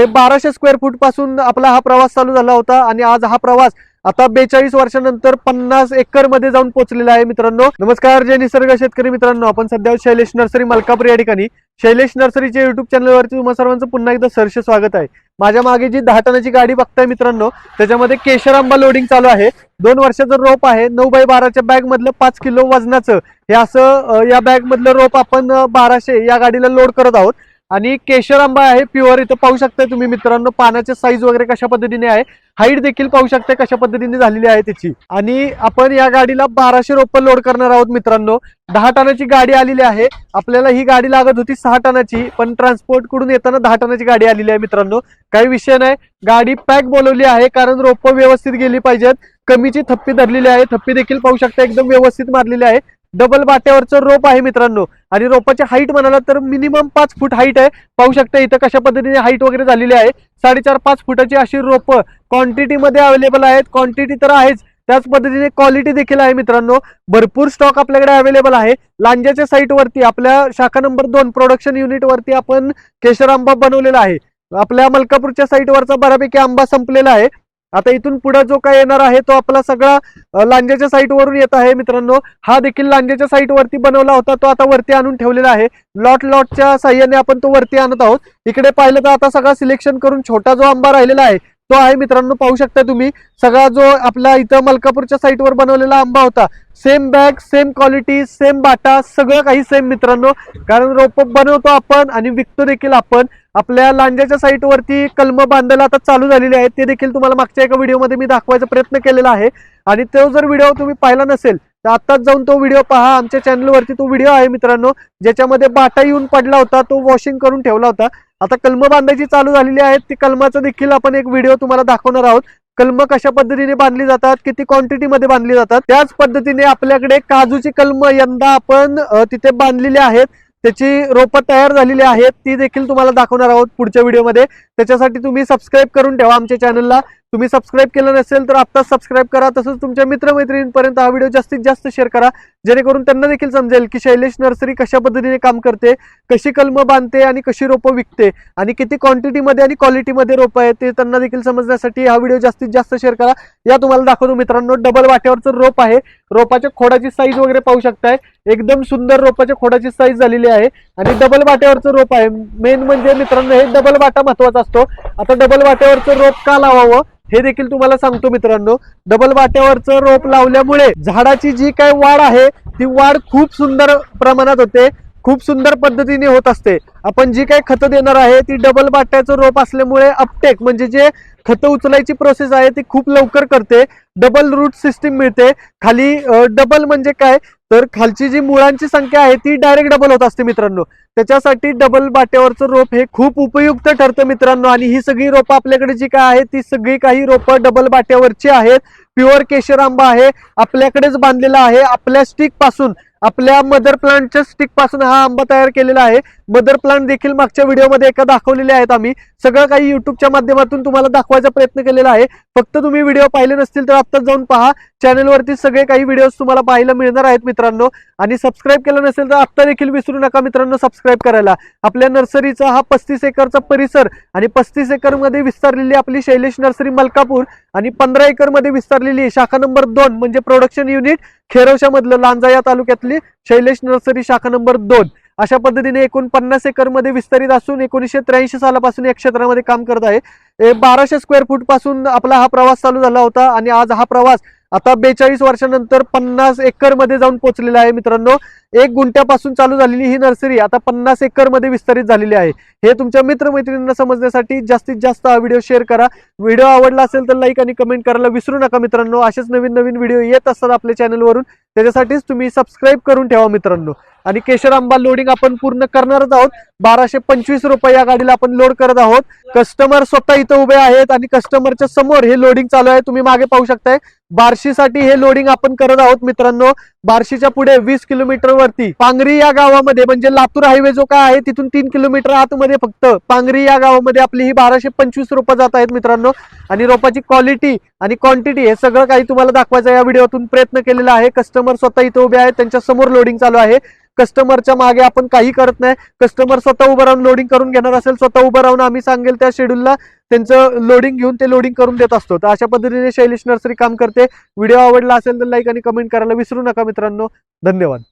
हे बाराशे स्क्वेअर फूटपासून आपला हा प्रवास चालू झाला होता आणि आज हा प्रवास आता बेचाळीस वर्षानंतर पन्नास एकरमध्ये जाऊन पोहोचलेला आहे मित्रांनो. नमस्कार जय निसर्ग शेतकरी मित्रांनो. आपण सध्या शैलेश नर्सरी मलकापूर या ठिकाणी. शैलेश नर्सरीच्या युट्यूब चॅनलवरती तुम्हा सर्वांचं पुन्हा एकदा सरस स्वागत आहे. माझ्या मागे जी दहा टनाची गाडी बघताय मित्रांनो त्याच्यामध्ये केशर आंबा लोडिंग चालू आहे. दोन वर्षाचं रोप आहे. नऊ बाय बाराच्या बॅग मधलं पाच किलो वजनाचं. हे असं या बॅग मधलं रोप आपण बाराशे या गाडीला लोड करत आहोत. आणि केशर आंबा आहे प्युअर इथं पाहू शकताय तुम्ही मित्रांनो पानाचे साईज वगैरे कशा पद्धतीने आहे हाईट देखील पाहू शकता कशा पद्धतीने झालेली आहे त्याची. आणि आपण या गाडीला बाराशे रोपं लोड करणार आहोत मित्रांनो. दहा टनाची गाडी आलेली आहे. आपल्याला ही गाडी लागत होती सहा टनाची पण ट्रान्सपोर्टकडून येताना दहा टनाची गाडी आलेली आहे मित्रांनो. काही विषय नाही. गाडी पॅक बोलवली आहे कारण रोपं व्यवस्थित गेली पाहिजेत. कमीची थप्पी धरलेली आहे. थप्पी देखील पाहू शकता एकदम व्यवस्थित मारलेली आहे. डबल बाट्यावरचं रोप आहे मित्रांनो. आणि रोपाची हाईट म्हणाला तर मिनिमम पाच फूट हाईट आहे. पाहू शकता इथं कशा पद्धतीने हाईट वगैरे झालेली आहे. साडेचार पाच फुटाची अशी रोपं क्वांटिटीमध्ये अवेलेबल आहेत. क्वांटिटी तर आहेच. त्याच पद्धतीने क्वालिटी देखील आहे मित्रांनो. भरपूर स्टॉक आपल्याकडे अवेलेबल आहे. लांजाच्या साईटवरती आपल्या शाखा नंबर दोन प्रोडक्शन युनिट वरती आपण केशर आंबा बनवलेला आहे. आपल्या मलकापूरच्या साईटवरचा बऱ्यापैकी आंबा संपलेला आहे. आता इथून पुढे जो काय येणार आहे तो आपला सगळा लांजेच्या साईट वरून येत आहे मित्रांनो. हा देखील लांजेच्या साईट वरती बनवला होता तो आता वरती आणून ठेवलेला आहे. लॉट लॉटच्या साह्याने आपण तो वरती आणत आहोत. इकडे पाहिलं तर आता सगळा सिलेक्शन करून छोटा जो आंबा राहिलेला आहे तो आहे मित्रांनो पाहू शकता तुम्ही. सगळा जो आपला इथं मलकापूरच्या साईटवर बनवलेला आंबा होता same bag same quality same Bata सगळं काही सेम मित्रांनो. कारण रोप बनवतो आपण आणि विकतो देखील आपण. आपल्या लांजाच्या साईटवरती कलम बांधायला आता चालू झालेले आहेत ते देखील तुम्हाला मागच्या एका व्हिडिओमध्ये मी दाखवायचा प्रयत्न केलेला आहे. आणि तो जर व्हिडिओ तुम्ही पाहिला नसेल तर आत्ताच जाऊन तो व्हिडिओ पहा. आमच्या चॅनलवरती तो व्हिडिओ आहे मित्रांनो ज्याच्यामध्ये बाटा येऊन पडला होता तो वॉशिंग करून ठेवला होता. आता कलम बांधायची चालू झालेली आहेत. ती कलमाचं देखील आपण एक व्हिडिओ तुम्हाला दाखवणार आहोत. कलम कशा पद्धतीने बांधली जातात किती क्वांटिटी मध्ये बांधली जातात त्याच पद्धतीने आपल्याकडे काजूची कलम यंदा आपण तिथे बांधलेली आहेत. त्याची रोपं तयार झालेली आहेत. ती देखील तुम्हाला दाखवणार आहोत पुढच्या व्हिडिओमध्ये त्याच्यासाठी तुम्ही सबस्क्राईब करून ठेवा आमच्या चॅनलला तुम्ही सबस्क्राईब केलं नसेल तर आत्ताच सबस्क्राईब करा तसंच तुमच्या मित्रमैत्रिणींपर्यंत हा व्हिडिओ जास्तीत जास्त शेअर करा. जेणेकरून त्यांना देखील समजेल की शैलेश नर्सरी कशा पद्धतीने काम करते कशी कलमं बांधते आणि कशी रोपं विकते आणि किती क्वांटिटीमध्ये आणि क्वालिटीमध्ये रोपं आहेत ते त्यांना देखील समजण्यासाठी हा व्हिडिओ जास्तीत जास्त शेअर करा. या तुम्हाला दाखवतो मित्रांनो डबल वाट्यावरचं रोप आहे. रोपाच्या खोडाची साईज वगैरे पाहू शकताय. एकदम सुंदर रोपाच्या खोडाची साईज झालेली आहे. आणि डबल वाट्यावरचं रोप आहे. मेन म्हणजे मित्रांनो हे डबल वाटा महत्त्वाचा असतो. आता डबल वाट्यावरचं रोप का लावावं हे देखील तुम्हाला सांगतो मित्रांनो. डबल वाट्यावरचं रोप लावल्यामुळे झाडाची जी काय वाढ आहे ती वाढ खूप सुंदर प्रमाणात होते. खूप सुंदर पद्धतीने होत असते. आपण जी काही खतं देणार आहे ती डबल बाट्याचं रोप असल्यामुळे अपटेक म्हणजे जे खतं उचलायची प्रोसेस आहे ती खूप लवकर करते. डबल रूट सिस्टीम मिळते. खाली डबल म्हणजे काय? तर खालची जी मुळांची संख्या आहे ती डायरेक्ट डबल होत असते मित्रांनो. त्याच्यासाठी डबल बाट्यावरचं रोप हे खूप उपयुक्त ठरतं मित्रांनो. आणि ही सगळी रोपं आपल्याकडे जी काय आहे ती सगळी काही रोपं डबल बाट्यावरची आहेत. प्युअर केशर आंबा आहे आपल्याकडेच बांधलेला आहे. आपल्या स्टिकपासून आपल्या मदर प्लांटच्या स्टिकपासून हा आंबा तयार केलेला आहे. मदर प्लांट देखील मागच्या व्हिडिओमध्ये एका दाखवलेले आहेत आम्ही. सगळं काही युट्यूबच्या माध्यमातून तुम्हाला दाखवायचा प्रयत्न केलेला आहे. फक्त तुम्ही व्हिडिओ पाहिले नसतील तर आत्ताच जाऊन पहा. चॅनलवरती सगळे काही व्हिडिओज तुम्हाला पाहायला मिळणार आहेत मित्रांनो. आणि सबस्क्राईब केलं नसेल तर आत्ता देखील विसरू नका मित्रांनो सबस्क्राईब करायला. आपल्या नर्सरीचा हा पस्तीस एकरचा परिसर आणि पस्तीस एकरमध्ये विस्तारलेली आपली शैलेश नर्सरी मलकापूर आणि पंधरा एकरमध्ये विस्तारलेली शाखा नंबर दोन म्हणजे प्रोडक्शन युनिट खेरवशामधलं लांजा या तालुक्यातली शैलेश नर्सरी शाखा नंबर दोन. अशा पद्धतीने एकूण पन्नास एकरमध्ये विस्तारित असून एकोणीसशे त्र्याऐंशी सालापासून या क्षेत्रामध्ये काम करत आहे. बाराशे स्क्वेअर फूटपासून आपला हा प्रवास चालू झाला होता आणि आज हा प्रवास आता बेचाळीस वर्षानंतर पन्नास एकरमध्ये जाऊन पोहोचलेला आहे मित्रांनो. एक गुंट्यापासून चालू झालेली ही नर्सरी आता पन्नास एकरमध्ये विस्तारित झालेली आहे. हे तुमच्या मित्रमैत्रिणींना समजण्यासाठी जास्तीत जास्त हा व्हिडिओ शेअर करा. व्हिडिओ आवडला असेल तर लाईक आणि कमेंट करायला विसरू नका मित्रांनो. असेच नवीन नवीन व्हिडिओ येत असतात आपल्या चॅनलवरून त्याच्यासाठीच तुम्ही सबस्क्राईब करून ठेवा मित्रांनो. आणि केशर आंबा लोडिंग आपण पूर्ण करणारच आहोत. बाराशे पंचवीस रुपये या गाडीला आपण लोड करत आहोत. कस्टमर स्वतः इथं उभे आहेत आणि कस्टमरच्या समोर हे लोडिंग चालू आहे. तुम्ही मागे पाहू शकताय. बार्शीसाठी हे लोडिंग आपण करत आहोत मित्रांनो. बार्शीच्या पुढे वीस किलोमीटर वरती. पांगरी या गावामध्ये म्हणजे लातूर हायवे जो काय आहे तिथून तीन किलोमीटर आतमध्ये फक्त. पांगरी या गावामध्ये आपली ही बाराशे पंचवीस रोपं जात आहेत मित्रांनो. आणि रोपाची क्वालिटी आणि क्वांटिटी हे सगळं काही तुम्हाला दाखवायचं या व्हिडिओतून प्रयत्न केलेला आहे. कस्टमर स्वतः इथे उभे आहेत त्यांच्यासमोर लोडिंग चालू आहे. कस्टमरच्या मागे आपण काही करत नाही. कस्टमर स्वतः उभं राहून लोडिंग करून घेणार असेल स्वतः उभं राहून आम्ही सांगेल त्या शेड्यूलला त्यांचं लोडिंग घेऊन ते लोडिंग करून देत असतो. तर अशा पद्धतीने शैलेश नर्सरी काम करते. व्हिडिओ आवडला असेल तर लाईक आणि कमेंट करायला विसरू नका मित्रांनो. धन्यवाद.